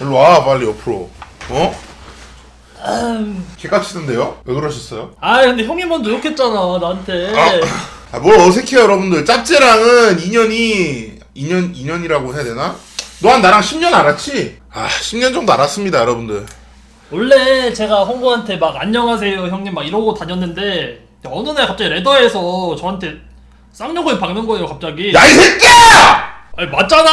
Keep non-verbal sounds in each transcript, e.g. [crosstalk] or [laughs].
일로 와 빨리 옆으로 어? 개까치던데요? 왜 그러셨어요? 아 근데 형이 먼저 욕했잖아 나한테 아, 뭘 어색해요 여러분들 짭제랑은 인연이 인연 인연이라고 해야 되나? 너한 나랑 10년 알았지? 아 10년 정도 알았습니다 여러분들 원래 제가 홍보한테 막 안녕하세요 형님 막 이러고 다녔는데 어느 날 갑자기 레더에서 저한테 쌍욕을 박는 거예요 갑자기 야 이 새끼야! 아니 맞잖아!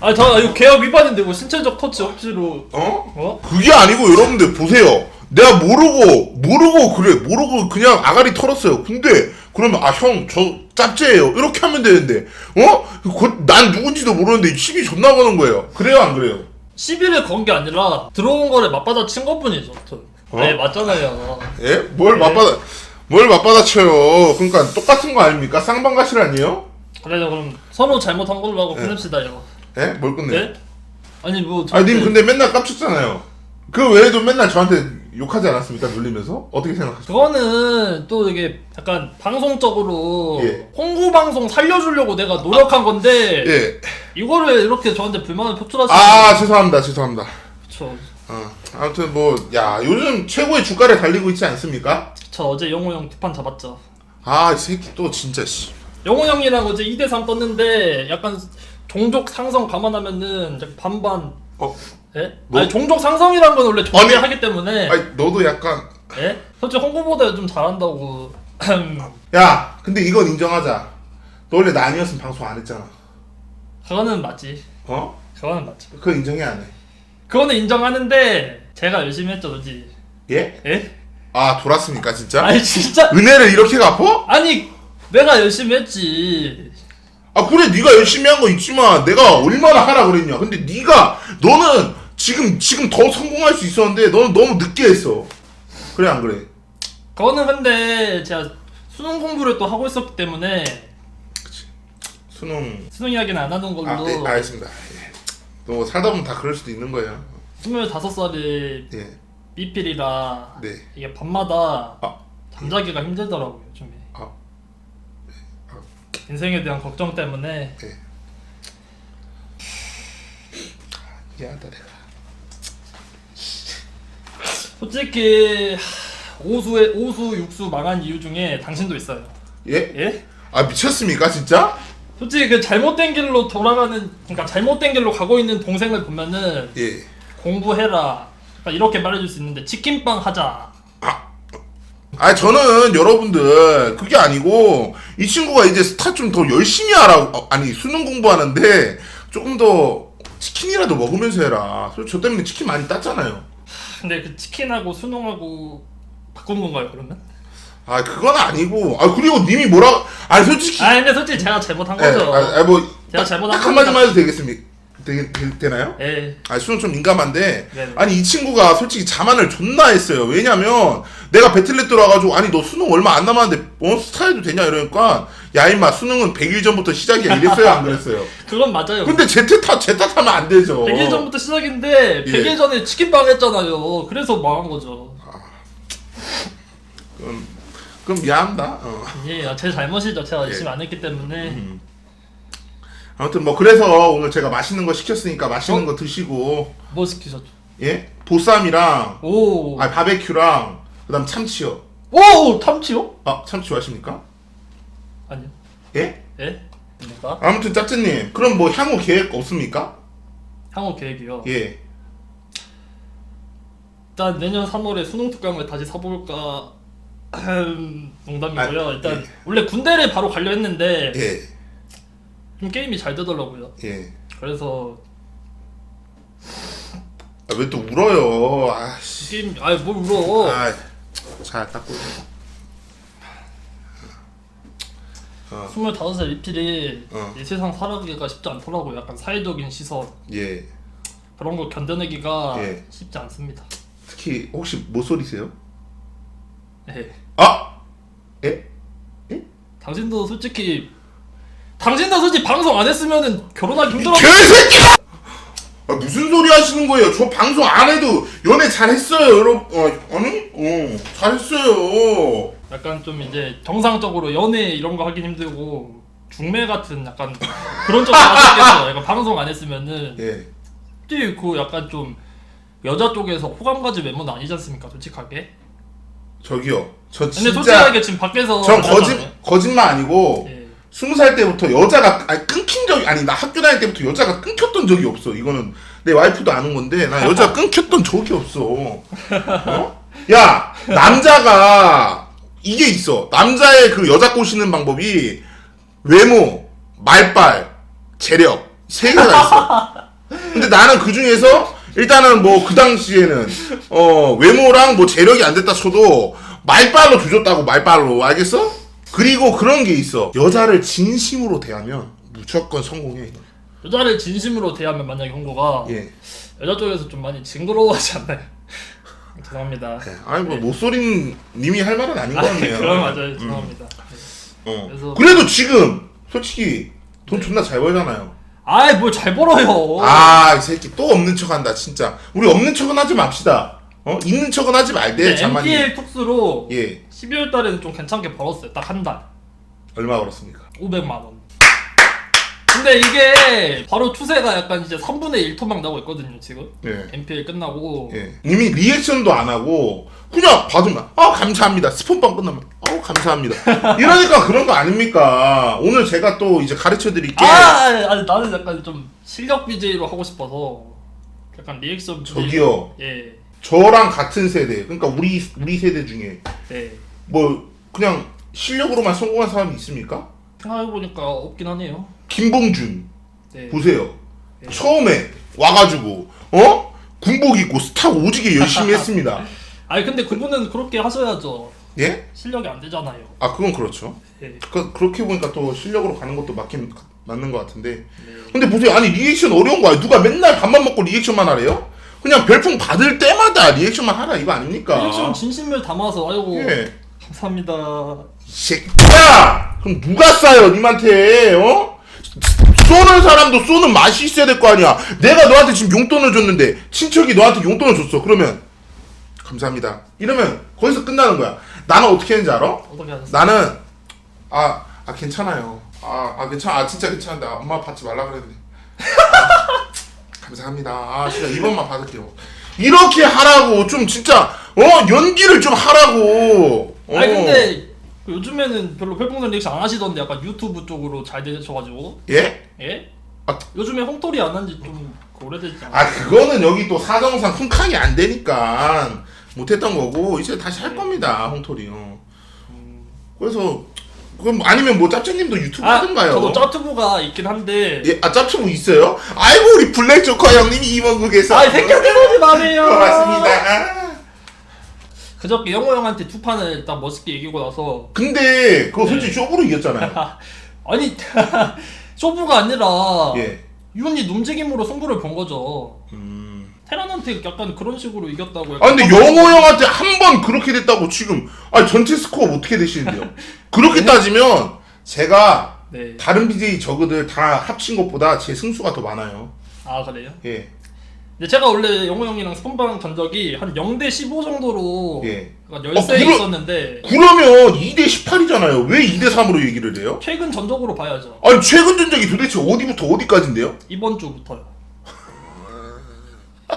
아니 저 이거 계약 위반인데 뭐 신체적 터치 억지로 어? 어? 그게 아니고 여러분들 보세요. 내가 모르고 모르고 그래 모르고 그냥 아가리 털었어요. 근데 그러면 아 형 저 짭제예요. 이렇게 하면 되는데 어? 그- 난 누군지도 모르는데 시비 존나 거는 거예요. 그래요 안 그래요? 시비를 건 게 아니라 들어온 거를 맞받아 친 것뿐이죠 저. 어? 네 맞잖아요 예? 뭘 네. 맞받아 뭘 맞받아쳐요? 그러니까 똑같은 거 아닙니까? 쌍방가실 아니에요? 그래서 그럼 서로 잘못한 걸로 하고 네. 끝냅시다 이거 예? 뭘 끝내? 네? 아니 뭐 아, 님 저한테- 근데 맨날 깝쳤잖아요. 그 외에도 맨날 저한테 욕하지 않았습니까? 놀리면서? 어떻게 생각하세요? 그거는 또 이게 약간 방송적으로 예. 홍보 방송 살려주려고 내가 노력한 건데 예. 이거를 이렇게 저한테 불만을 표출하시면 아, 죄송합니다. 죄송합니다. 그쵸 어, 아무튼 뭐, 야, 요즘 최고의 주가를 달리고 있지 않습니까? 저 어제 영호 형두판 잡았죠 아, 이 새끼 또 진짜, 씨. 영호 형이랑 어제 2대3 떴는데 약간 종족 상성 감안하면은 반반 어, 예? 뭐? 아니 종족 상성이란 건 원래 존재하기 때문에 아니, 너도 약간, 예? 솔직히 홍보보다 좀 잘한다고 야, 근데 이건 인정하자. 너 원래 나 아니었으면 방송 안 했잖아. 그거는 맞지 어? 그거는 맞지 그거 인정해, 안 해? 그거는 인정하는데 제가 열심히 했죠 그지 예? 예? 아, 돌았습니까, 진짜? 아니 진짜 은혜를 이렇게 갚어? 아니 내가 열심히 했지 아, 그래, 네가 열심히 한 거 있지만, 내가 얼마나 하라 그랬냐. 근데 네가, 너는 지금, 지금 더 성공할 수 있었는데, 너는 너무 늦게 했어. 그래, 안 그래? 그거는 근데 제가 수능 공부를 또 하고 있었기 때문에 수능. 수능 이야기는 안 하는 걸로 아, 네, 알겠습니다. 예. 너 살다 보면 다 그럴 수도 있는 거예요. 25살이 예. 삐필이라 네. 이게 밤마다 아. 잠자기가 힘들더라고요. 인생에 대한 걱정 때문에 미안하다, 내가. 솔직히 하, 오수에 오수 육수 망한 이유 중에 당신도 있어요 예? 예? 아, 미쳤습니까, 진짜? 솔직히 그 잘못된 길로 돌아가는 그러니까 잘못된 길로 가고 있는 동생을 보면은 예. 공부해라 그러니까 이렇게 말해줄 수 있는데 치킨빵 하자 아, 저는 여러분들, 그게 아니고, 이 친구가 이제 스타 좀 더 열심히 하라고, 어, 아니, 수능 공부하는데, 조금 더 치킨이라도 먹으면서 해라. 저 때문에 치킨 많이 땄잖아요. 근데 그 치킨하고 수능하고 바꾼 건가요 그러면? 아, 그건 아니고, 아, 그리고 님이 뭐라, 아니, 솔직히, 아 근데 솔직히 제가 잘못한 예, 거죠 아, 아, 뭐, 제가 딱, 잘못한 딱 한마디만 해도 되겠습니까? 되, 되, 되 나요? 예. 아, 수능 좀 민감한데, 네네. 아니, 이 친구가 솔직히 자만을 존나 했어요. 왜냐면, 내가 배틀넷 들어와가지고, 아니, 너 수능 얼마 안 남았는데, 어, 스타해도 되냐? 이러니까, 야, 임마, 수능은 100일 전부터 시작이야. 이랬어요? 안 그랬어요? 그건 맞아요 근데 제 탓, 제 탓하면 안 되죠. 100일 전부터 시작인데 예. 100일 전에 치킨빵 했잖아요 그래서 망한 거죠 그럼, 그럼 미안합니다. 어. 예, 아, 제 잘못이죠 제가 예. 열심히 안 했기 때문에 아무튼 뭐, 그래서 오늘 제가 맛있는 거 시켰으니까 맛있는 어? 거 드시고, 뭐 시키셨죠? 예? 보쌈이랑, 오, 아, 바베큐랑, 그 다음 참치요. 오 탐치요? 아, 참치 좋아하십니까? 아니요 예? 예? 뭐가? 아무튼 짭짤님 그럼 뭐 향후 계획 없습니까? 향후 계획이요 예. 일단 내년 3월에 수능 특강을 다시 사볼까 [clears throat] 농담이고요 아, 일단 예. 원래 군대를 바로 가려 했는데 예. 좀 게임이 잘 되더라고요 예. 그래서 아, 왜 또 울어요? 아씨. 게임 아이 뭘 울어 아, 잘 닦고. 어, 25살 리필이 어. 이 세상 살아가기가 쉽지 않더라고 요. 약간 사회적인 시선 예. 그런 거 견뎌내기가 예. 쉽지 않습니다. 특히 혹시 모쏠이세요? 예. 아! 예? 당신도 솔직히 당신도 솔직히 방송 안 했으면은 결혼하기 힘들어. 개새끼! 아, 무슨 소리 하시는 거예요? 저 방송 안 해도 연애 잘했어요, 여러분. 어, 아니? 어, 잘했어요. 약간 좀 이제 정상적으로 연애 이런 거 하기 힘들고 중매 같은 약간 그런 쪽으로 하셨겠죠. [laughs] 약간 방송 안 했으면은 예. 솔직히 그 약간 좀 여자 쪽에서 호감 가질 외모는 아니지 않습니까 솔직하게 저기요. 저 근데 진짜 솔직하게 지금 밖에서 전. 거짓 거짓말 아니고 예. 스무 살 때부터 여자가 아니 끊긴 적이 아니 나 학교 다닐 때부터 여자가 끊겼던 적이 없어. 이거는 내 와이프도 아는 건데 나 여자 [laughs] 끊겼던 적이 없어. 어? 야 남자가 이게 있어. 남자의 그 여자 꼬시는 방법이 외모, 말빨, 재력 세 개가 있어. 근데 나는 그 중에서 일단은 뭐 그 당시에는 어 외모랑 뭐 재력이 안 됐다 쳐도 말빨로 조졌다고 말빨로 알겠어? 그리고 그런 게 있어 여자를 진심으로 대하면 무조건 성공해. 여자를 진심으로 대하면 만약에 홍보가 예. 여자 쪽에서 좀 많이 징그러워하지 않나요? [laughs] 죄송합니다. 네. 아니 뭐 모쏠인 님이 할 말은 아닌 것 같네요. 그럼 맞아요. 음. 죄송합니다. 어. 그래서- 그래도 지금 솔직히 돈 존나 잘 벌잖아요. 아이 뭘 잘 벌어요. 아 이 새끼 또 없는 척 한다 진짜. 우리 없는 척은 하지 맙시다. 어 있는 척은 하지 말대 자만이. MPL 특수로 예 12월 달에는 좀 괜찮게 벌었어요. 딱 한 달. 얼마 벌었습니까? 500만 원. 근데 이게 바로 추세가 약간 이제 3분의 1 토막 나고 있거든요, 지금. 예. MPL 끝나고. 예. 이미 리액션도 안 하고 그냥 받으면 아 감사합니다 스폰빵 끝나면 아 감사합니다 [laughs] 이러니까 그런 거 아닙니까 오늘 제가 또 이제 가르쳐 드릴게 아, 아니, 아니, 나는 약간 좀 실력 BJ로 하고 싶어서 약간 리액션 BJ. 저기요 예. 저랑 같은 세대 그러니까 우리 우리 세대 중에 예. 뭐 그냥 실력으로만 성공한 사람이 있습니까 생각해보니까 없긴 하네요. 김봉준 네. 보세요 네. 처음에 와가지고 어 군복 입고 스타 오지게 열심히 했습니다 [laughs] 아니, 근데 그분은 그렇게 하셔야죠. 예? 실력이 안 되잖아요. 아 그건 그렇죠 예. 그, 그렇게 보니까 또 실력으로 가는 것도 맞긴 맞는 것 같은데 네. 근데 보세요 아니 리액션 어려운 거야 누가 맨날 밥만 먹고 리액션만 하래요? 그냥 별풍 받을 때마다 리액션만 하라 이거 아닙니까? 리액션 진심을 담아서, 아이고. 예. 감사합니다. 이 새끼야 그럼 누가 싸요 님한테 어? 쏘는 사람도 쏘는 맛이 있어야 될 거 아니야 내가 너한테 지금 용돈을 줬는데 친척이 너한테 용돈을 줬어 그러면 감사합니다 이러면 거기서 끝나는 거야 나는 어떻게 했는지 알아? 어떻게 하셨어요? 나는 아, 아 괜찮아요. 아, 아 괜찮아. 아 진짜 괜찮은데 엄마 받지 말라 그랬는데. 아, 감사합니다. 아 진짜 이번만 받을게요. 이렇게 하라고 좀 진짜 어 연기를 좀 하라고. 어. 아니 근데 그 요즘에는 별로 별풍선 리액션 안 하시던데 약간 유튜브 쪽으로 잘 되셔가지고 예? 예? 아, 요즘에 홈토리 안 한지 좀 오래되지 않아요? 아 그거는 여기 또 사정상 쿵캉이 안 되니까 못했던 거고 이제 다시 할 겁니다 홍토리. 어. 그래서 그럼 아니면 뭐 짭짤님도 유튜브 아 하든가요. 저도 짜투브가 있긴 한데 예, 아 짭짤 있어요? 아이고 우리 블랙 조커 형님이 이번국에서. 아이 새끼들 마세요 [laughs] 고맙습니다. 그저께 영호 형한테 두 판을 딱 멋있게 이기고 나서 근데 그거 솔직히 쇼부로 이겼잖아요. [laughs] 아니 [laughs] 쇼부가 아니라 예. 유언니 움직임으로 승부를 본 거죠 음. 테란한테 약간 그런 식으로 이겼다고 아 근데 영호 형한테 한 번 그렇게 됐다고 지금 아 전체 스코어 어떻게 되시는데요? [laughs] 그렇게 따지면 제가 네. 다른 BJ 저그들 다 합친 것보다 제 승수가 더 많아요. 아 그래요? 예. 근데 제가 원래 영호 형이랑 스폰방 간 적이 한 0대 15 정도로 예. 그러니까 열세 어, 그러- 있었는데 그러면 2대 18이잖아요. 왜 2대 3으로 얘기를 해요? 최근 전적으로 봐야죠. 아니 최근 전적이 도대체 어디부터 어디까지인데요? 이번 주부터요.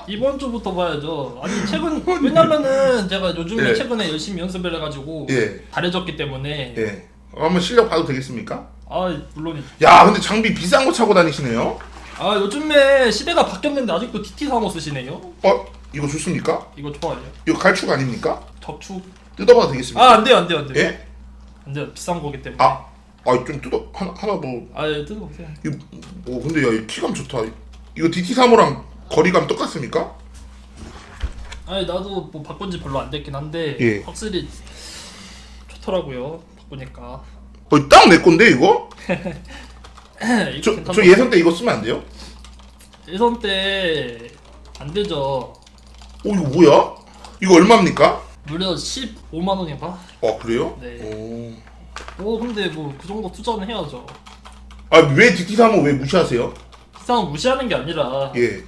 이번 주부터 봐야죠. 아니 최근 왜냐면은 제가 요즘에 예. 최근에 열심히 연습을 해가지고 예. 잘해졌기 때문에 예. 어, 한번 실력 봐도 되겠습니까? 아 물론이죠. 야 근데 장비 비싼 거 차고 다니시네요. 아 요즘에 시대가 바뀌었는데 아직도 TT 상호 쓰시네요. 어 이거 좋습니까? 이거 좋아요. 이거 갈축 아닙니까? 적축. 뜯어봐도 되겠습니까? 아 안돼요 안돼요 안돼요. 예? 안 돼요 비싼 거기 때문에. 아, 아 좀 뜯어 하나 하나 뭐 아 예, 뜯어보세요. 이거 뭐 근데 야이 키감 좋다. 이거 DT3호랑 거리감 똑같습니까? 아니 나도 뭐 바꾼 지 별로 안 됐긴 한데 예. 확실히 좋더라고요 바꾸니까. 어, 딱내 건데 이거? [laughs] 이거 저, 괜찮다. 저 예선 때 이거 쓰면 안 돼요? 예선 때 안 되죠. 어 이거 뭐야? 이거 얼마입니까? 무려 15만 원인가? 아 그래요? 네. 오 근데 뭐 그 정도 투자는 해야죠. 아왜 DT3호 왜 무시하세요? 비싼 무시하는 게 아니라 예.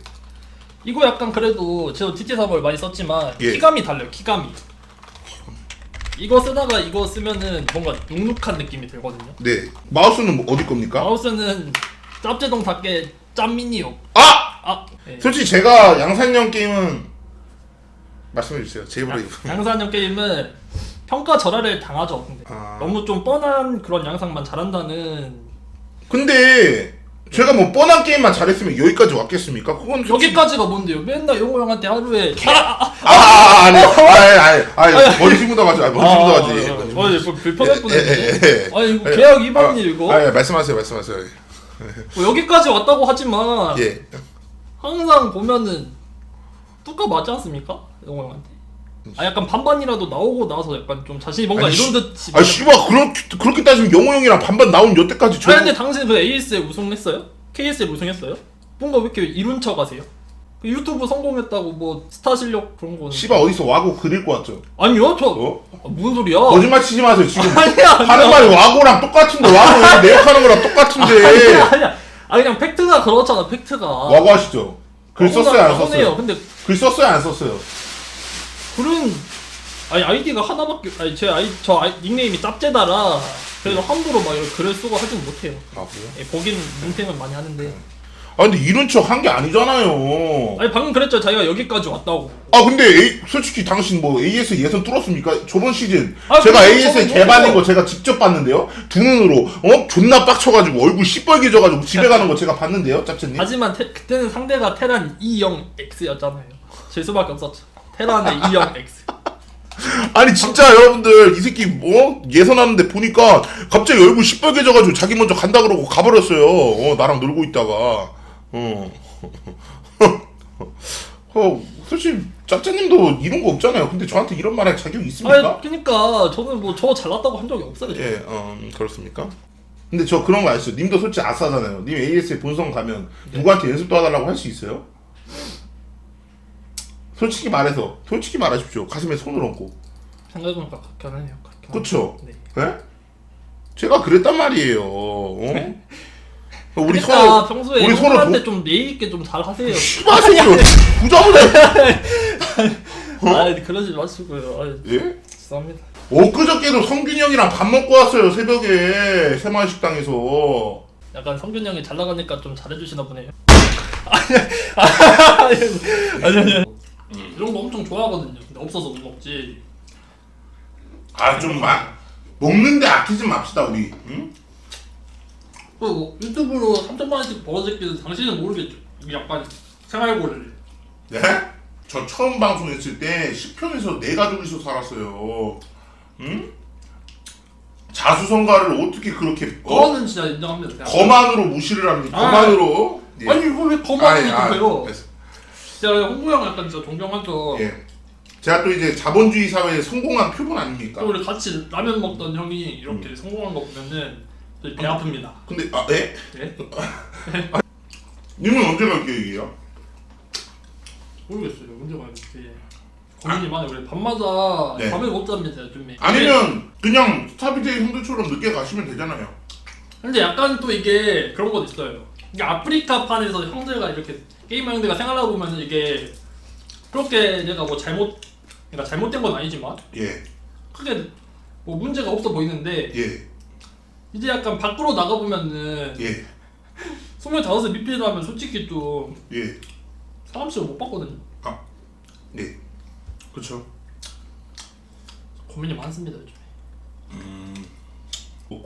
이거 약간 그래도 제가 DT3을 많이 썼지만 예. 키감이 달라요. 키감이. 이거 쓰다가 이거 쓰면은 뭔가 눅눅한 느낌이 들거든요. 네. 마우스는 뭐 어디 겁니까? 마우스는 짭제동 닭게 짬미니요. 아! 아, 네. 솔직히 제가 양산형 게임은 말씀해 주세요. 제 입으로. 양산형 게임은 평가 절하를 당하죠. 근데 아. 너무 좀 뻔한 그런 양상만 잘한다는 근데 제가 뭐 뻔한 게임만 잘했으면 여기까지 왔겠습니까? 그건 솔직히- 여기까지가 뭔데요? 맨날 영호 형한테 하루에 아, 아, 아, 아, 아, 아니, 아니, 아니, 아니, 머리 묻어가지고, 아니, 머리 아, 묻어가지. 아, 아, 아, 뭐 불편할 예, 예. 예. 아니 이거 예. 계약 위반일 이거. 아, 예, 말씀하세요, 말씀하세요. 뭐 여기까지 왔다고 하지만 예. 항상 보면은 뚜까 맞지 않습니까? 영호 형한테. 아 약간 반반이라도 나오고 나서 약간 좀 자신이 뭔가 아니, 이런 씨- 듯. 아, 씨발, 그렇게, 그렇게 따지면 영호 형이랑 반반 나온 여태까지 저. 아 근데 당신 그 AS에 우승했어요? KS에 우승했어요? 뭔가 왜 이렇게 이룬 척 하세요? 그 유튜브 성공했다고 뭐 스타 실력 그런 거는 씨발, 어디서 와고 그릴 거 같죠? 아니요 저 어? 아, 무슨 소리야? 거짓말 치지 마세요, 지금. [laughs] 아니야 하는 말이 와고랑 똑같은데, 와고 [laughs] 내 역하는 거랑 똑같은데. 아니야 아니야 아 그냥 팩트가 그렇잖아 팩트가 와고 하시죠? 글 썼어요, 안 썼어요? 근데 글 썼어요, 안 썼어요? 그런 아니 아이디가 하나밖에 아니 제 아이 저 아이, 닉네임이 짭제다라 그래서 함부로 막 이렇게 글을 쓰고 하진 못해요 아, 그래요? 예, 보긴 뭉탱은 많이 하는데 아, 근데 이런 척 한 게 아니잖아요. 아니 방금 그랬죠 자기가 여기까지 왔다고 아 근데 A, 솔직히 당신 뭐 AS 예선 뚫었습니까? 저번 시즌 아, 제가 AS 개발인? 거 제가 직접 봤는데요 두 눈으로 어 존나 빡쳐가지고 얼굴 시뻘개져가지고 집에 가는 거 제가 봤는데요 짭짤님 하지만 테, 그때는 상대가 테란 20X였잖아요. 질 수밖에 없었죠. 테란의 20X. 아니 진짜 여러분들 이 새끼 뭐 예선하는데 보니까 갑자기 얼굴 시뻘개져가지고 자기 먼저 간다 그러고 가버렸어요 어 나랑 놀고 있다가 어, [laughs] 어 솔직히 짭짤님도 이런 거 없잖아요 근데 저한테 이런 말할 자격이 있습니까? 아니, 그러니까 저는 뭐 저 잘났다고 한 적이 없어요. 예, 어, 음, 그렇습니까? 근데 저 그런 거 아시죠? 님도 솔직히 아싸잖아요. 님 AS에 본선 가면 누구한테 연습 도와달라고 할 수 있어요? 솔직히 말해서, 솔직히 말하십시오. 가슴에 손을 얹고. 생각해보니까 그렇게 하네요. 그쵸? 네. 예? 제가 그랬단 말이에요. 어? [laughs] 우리 그러니까 서로, 평소에 우리 서로 형한테 도- 좀 예의 있게 좀 잘 하세요. 씨발 새끼 부자보다 아 그러지 마시고요. 아, 예? 죄송합니다. 엊그저께도 성균이 형이랑 밥 먹고 왔어요 새벽에 새마을 식당에서 약간 성균 형이 잘 나가니까 좀 잘해주시나 보네요. [laughs] 아니 아니 아니. 아니. 이런 거 엄청 좋아하거든요. 근데 없어서 못 먹지. 아좀 먹는데 아끼지 맙시다 우리 응? 그리고 유튜브로 3천만 원씩 벌어들기는 당신은 모르겠죠. 이게 약간 생활고를. 네? 저 처음 방송했을 때 10편에서 네 가족이서 살았어요. 응? 자수성가를 어떻게 그렇게 어? 그거는 진짜 인정합니다. 거만으로 무시를 합니까? 아. 거만으로? 예. 아니 이거 왜 거만이 아? 됐어. 제가 홍구 형 약간 진짜 존경하죠. 예. 제가 또 이제 자본주의 사회의 성공한 표본 아닙니까? 또 우리 같이 라면 먹던 형이 이렇게 성공한 거 보면은 배 아픕니다. 근데 아 예? 예? [laughs] 님은 언제 갈 계획이에요? 모르겠어요. 문제가 이렇게 고민이 많아요. 우리 밤마다 네. 밤을 못 잡니다 요즘에. 아니면 그냥 스타비제이 형들처럼 늦게 가시면 되잖아요. 근데 약간 또 이게 그런 것도 있어요. 이게 아프리카판에서 형들과 이렇게 게이머 형들과 생활하다 보면 이게 그렇게 내가 뭐 잘못 그러니까 잘못된 건 아니지만 예. 크게 뭐 문제가 없어 보이는데 예. 이제 약간 밖으로 나가 보면은 예. [laughs] 25살 미필 하면 솔직히 좀 예. 사람 치고 못 봤거든요. 네. 그렇죠. 고민이 많습니다 요즘에.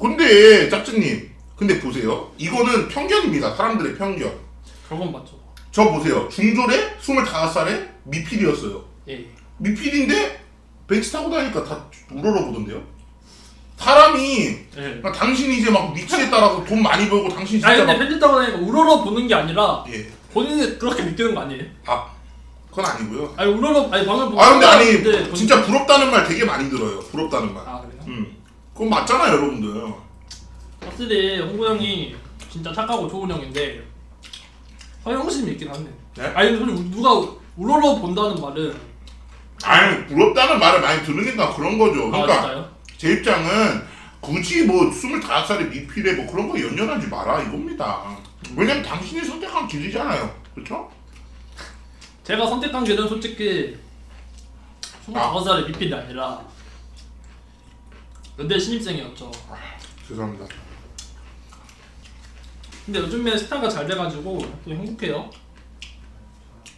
근데 짭짤님 근데 보세요 이거는 편견입니다 사람들의 편견 그런 건 맞죠. 저 보세요 중졸에 25살에 미필이었어요 예. 미필인데 벤치 타고 다니까 다 우러러보던데요 사람이 예. 그러니까 당신이 이제 막 위치에 따라서 돈 많이 벌고 당신 아니 진짜 근데 막 편집 따고 다니까 우러러 보는 게 아니라 예. 본인이 그렇게 느끼는 거 아니에요? 아 그건 아니고요 아니 우러러 아니 방금 아 근데 아니 근데 본- 진짜 부럽다는 말 되게 많이 들어요 부럽다는 말 아 그래요? 음. 그건 맞잖아요 여러분들 확실히 홍구 형이 진짜 착하고 좋은 형인데 허영심이 있긴 하네. 네? 아니 근데 누가 우러러 본다는 말은 아니 부럽다는 말을 많이 들으니까 그런 거죠 아 그러니까 진짜요? 제 입장은 굳이 뭐 25살에 미필에 뭐 그런 거 연연하지 마라 이겁니다. 왜냐면 당신이 선택한 길이잖아요. 그렇죠? 제가 선택한 길은 솔직히 25살의 미필이 아니라 의대 신입생이었죠. 죄송합니다. 근데 요즘에 스타가 잘 돼가지고 또 행복해요.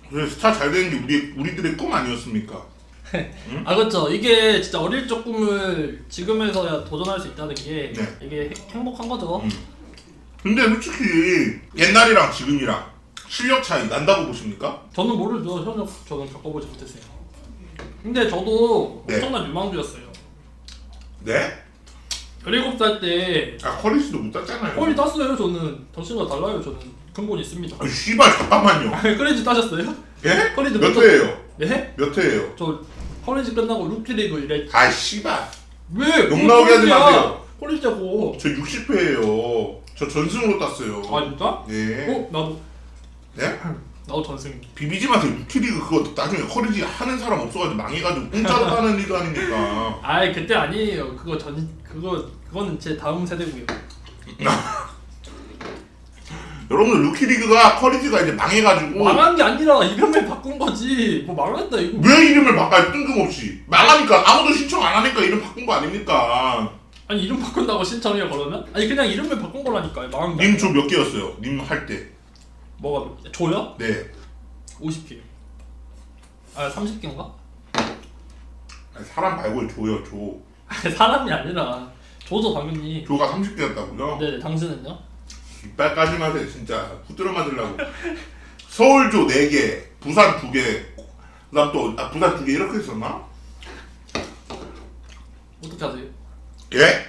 그래서 스타 잘 되는 게 우리 우리들의 꿈 아니었습니까? [laughs] 아 그렇죠. 이게 진짜 어릴 적 꿈을 지금에서야 도전할 수 있다는 게 네. 이게 행- 행복한 거죠. 음. 근데 솔직히 옛날이랑 지금이랑 실력 차이 난다고 보십니까? 저는 모르죠. 현역 저는 겪어보지 못했어요. 근데 저도 네. 엄청난 유망주였어요. 네? 17살 때 아 커리스도 못 땄잖아요. 홀이 땄어요. 저는 당신과 달라요. 저는 근본 있습니다. 아, 씨발 잠깐만요. 커리지 따셨어요? 예? 커리지 몇몇 회예요? 네? 몇 회예요? 저 커리지 끝나고 루키리그 이래 아 씨발. 왜? 욕 나오게 하지 마세요. 콜리지고 저 60회예요. 저 전승으로 땄어요. 아 진짜? 예. 어? 나도 네? 나도 전승 비비지 마세요. 루키리그 그거 나중에 커리지 하는 사람 없어가지고 망해가지고 [laughs] 공짜로 따는 리그 아닙니까? 아이 그때 아니에요 그거 전 그거 그거는 제 다음 세대고요 [laughs] 여러분들 루키리그가 커리지가 이제 망해가지고 망한 게 아니라 이름을 바꾼 거지 뭐 망했다 이거 왜 이름을 바꿔요? 뜬금없이 망하니까 아무도 신청 안 하니까 이름 바꾼 거 아닙니까? 아니 이름 바꾼다고 신청해요 그러면? 아니 그냥 이름을 바꾼 거라니까요 망한 게님조몇 개였어요? 님 할 때. 뭐가? 조요? 네. 50개 아 30개인가? 아니, 사람 말고 조요 조. 사람이 아니라 조죠 당연히 조가 30개였다고요? 네네 당신은요? 이빨까지 마세요 진짜 붙들어 맞으려고. 서울조 4개, 부산 2개, 그 다음 또 아, 부산 2개 이렇게 했었나? 어떻게 하세요? 예?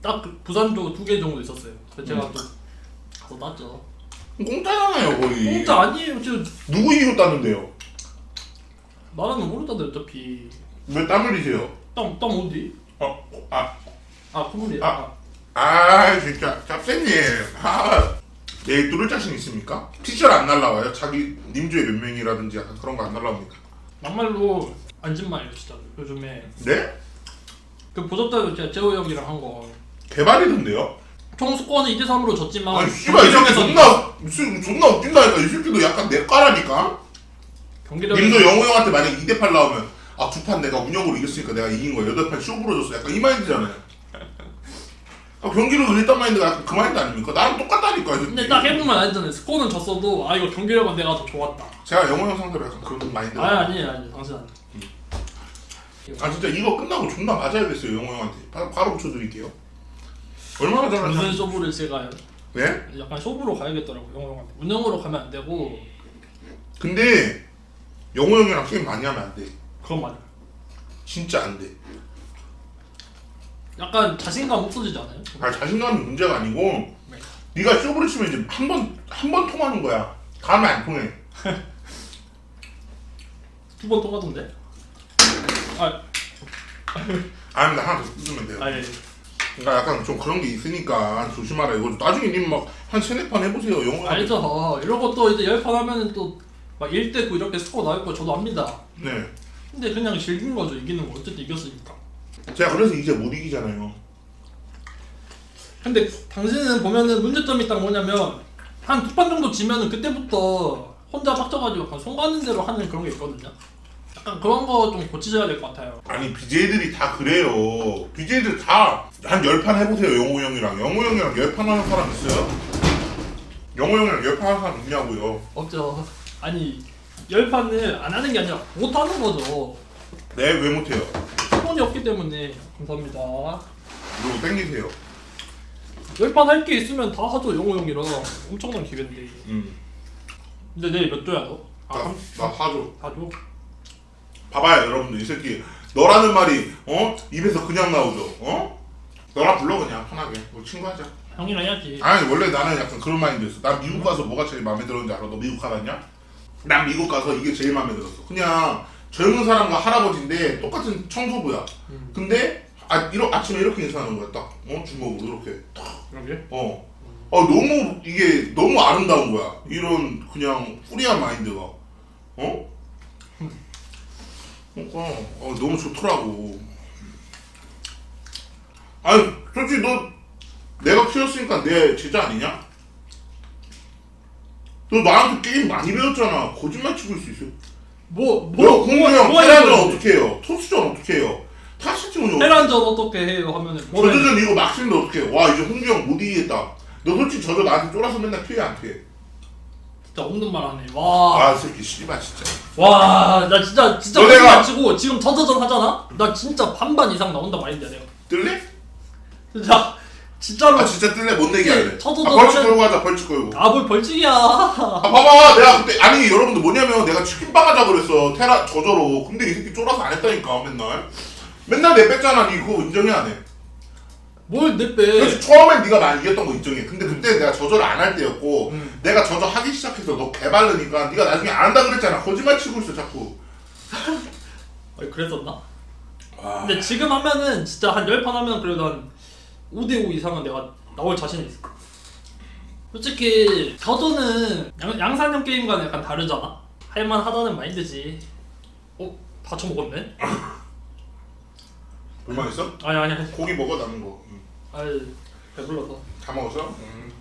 딱 그 부산조 두 개 정도 있었어요 그래서 제가 또 가서 땄죠 공짜잖아요 거의. 공짜 아니에요 지금 누구 이기고 땄는데요? 나라는 모르잖아요 어차피 왜 땀 흘리세요? 땅, 땅 어디? 어, 아, 아 콧물이 아. 아 진짜 짭새님. 아, 내일 뚫을 자신 있습니까? 티셔츠 안 날라와요? 자기 님주에 몇 명이라든지 약간 그런 거 안 날라옵니까? 막말로 안진마예요 진짜 요즘에 네? 그 보셨다고 제가 재호 형이랑 한 거 개발이던데요? 총수권은 2대 3으로 졌지만 아니 씨발 이 경기력에서는- 존나 무슨 존나 웃긴다니까. 이 새끼도 약간 내 까라니까? 경기력에서 님도 영호 형한테 만약 2대8 나오면 아 두 판 내가 운영으로 이겼으니까 내가 이긴 거야 8판 쇼부로 졌어. 약간 이 마인드잖아요. 아, 경기를 일단 마인드가 약간 그 마인드 아닙니까? 나랑 똑같다니까 이 새끼. 근데 딱 해보면 알잖아요. 스코어는 졌어도 아 이거 경기력은 내가 더 좋았다. 제가 영호 형 상대로 약간 그런 마인드. 아 아니에요 아니에요 당신 아니에요. 아 진짜 이거 끝나고 존나 맞아야겠어요 영호 형한테. 바, 바로 붙여드릴게요. 얼마나 잘하냐? 무슨 쇼부를 제가 네? 약간 쇼부로 가야겠더라고요 영호 형한테. 운영으로 가면 안 되고. 근데 영호 형이랑 게임 많이 하면 안 돼. 그건 맞아요 진짜 안 돼. 약간 자신감 없어지지 않아요? 아 자신감이 문제가 아니고 네. 네가 쇼부를 치면 이제 한 번 한 번 통하는 거야. 다음에 안 통해. [laughs] 두 번 통하던데? 아, 아니 나 하나 더 쓰면 돼요. 아 예 그러니까 약간 좀 그런 게 있으니까 조심하라. 이거 나중에 님막 한 세네 판 해보세요 형 알죠. 이런 것도 이제 열 판 하면은 또막 1대9 이렇게 스코어 나올 거 저도 압니다. 네. 근데 그냥 즐긴 거죠. 이기는 거. 어쨌든 이겼으니까. 제가 그래서 이제 못 이기잖아요. 근데 당신은 보면은 문제점이 딱 뭐냐면 한 두 판 정도 지면은 그때부터 혼자 빡쳐가지고 약간 손 가는 대로 하는 그런 게 있거든요 약간 그런 거 좀 고치셔야 될 것 같아요. 아니 BJ들이 다 그래요. BJ들 다 한 열 판 해보세요 영호 형이랑. 영호 형이랑 열 판 하는 사람 있어요? 영호 형이랑 열 판 하는 사람 있냐고요? 없죠. 아니 열판을 안 하는 게 아니라 못 하는 거죠. 네 왜 못해요? 수건이 없기 때문에. 감사합니다. 이거 땡기세요. 열판 할 게 있으면 다 하죠 영호 형이랑. 엄청난 기회인데. 음. 근데 내일 몇 조야 너? 아, 나, 삼- 나 사줘 사조? 봐봐요 여러분들 이 새끼 너라는 말이 어? 입에서 그냥 나오죠 어? 너라 불러 그냥 편하게 우리 친구하자 형이랑 해야지 아니 원래 나는 약간 그런 마인드였어 난 미국 가서 뭐가 제일 마음에 들었는지 알아? 너 미국 가봤냐? 난 미국 가서 이게 제일 마음에 들었어 그냥 젊은 사람과 할아버지인데 똑같은 청소부야 음. 근데 아, 이러, 아침에 이렇게 인사하는 거야 딱 어? 주먹으로 이렇게 그런 게? 어. 어 너무 이게 너무 아름다운 거야 이런 그냥 후리한 마인드가 어? 그러니까 어, 너무 좋더라고 아니 솔직히 너 내가 키웠으니까 내 제자 아니냐? 너 나한테 게임 많이 배웠잖아 거짓말 치고 있을 수 있어 뭐, 너 뭐, 공부형 뭐 테란전 해야 어떻게 해요? 토스전 어떻게 해요? 타시tim은 어떻게 테란전 어떻게 해요 하면은 뭐? 저저전 이거 막신도 어떻게 해? 와 이제 홍규 형못 이기겠다 너 솔직히 저저 나한테 쫄아서 맨날 피해 안 피해? 진짜 없는 말 하네. 와. 아 새끼 씨발 진짜 와, 나 진짜 진짜 너 내가- 거짓말 치고 지금 저저전 하잖아. 나 진짜 반반 이상 나온다 말인데 내가. 뜰래? 진짜 진짜로. 아 진짜 뜰래 못 내게 할래 아, 저 벌칙 저는- 걸고 하자 벌칙 걸고 아, 뭘 벌칙이야. 아 봐봐 내가 그때 아니 여러분들 뭐냐면 내가 치킨빵 하자 그랬어 테라 저저로 근데 이 새끼 쫄아서 안 했다니까 맨날 맨날 내 뺐잖아 니 그거 인정해 안해 뭘내 그래서 빼. 처음엔 네가 많이 이겼던 거 인정해 근데 그때 내가 저저를 안할 때였고 음. 내가 저저 하기 시작해서 너 개발르니까 네가 나중에 안 한다 그랬잖아 거짓말 치고 있어 자꾸 [laughs] 아니, 그랬었나? 아, 근데 지금 하면은 진짜 한 10판 하면 그래도 한 5대5 이상은 내가 나올 자신이 있어. 솔직히 저도는 양, 양산형 게임과는 약간 다르잖아. 할만하다는 마인드지. 어? 다 처먹었네? [laughs] 불만 있어? 아니 아니. 고기 먹어 남은 거 응. 아이 배불러서. 다 먹었어? 응.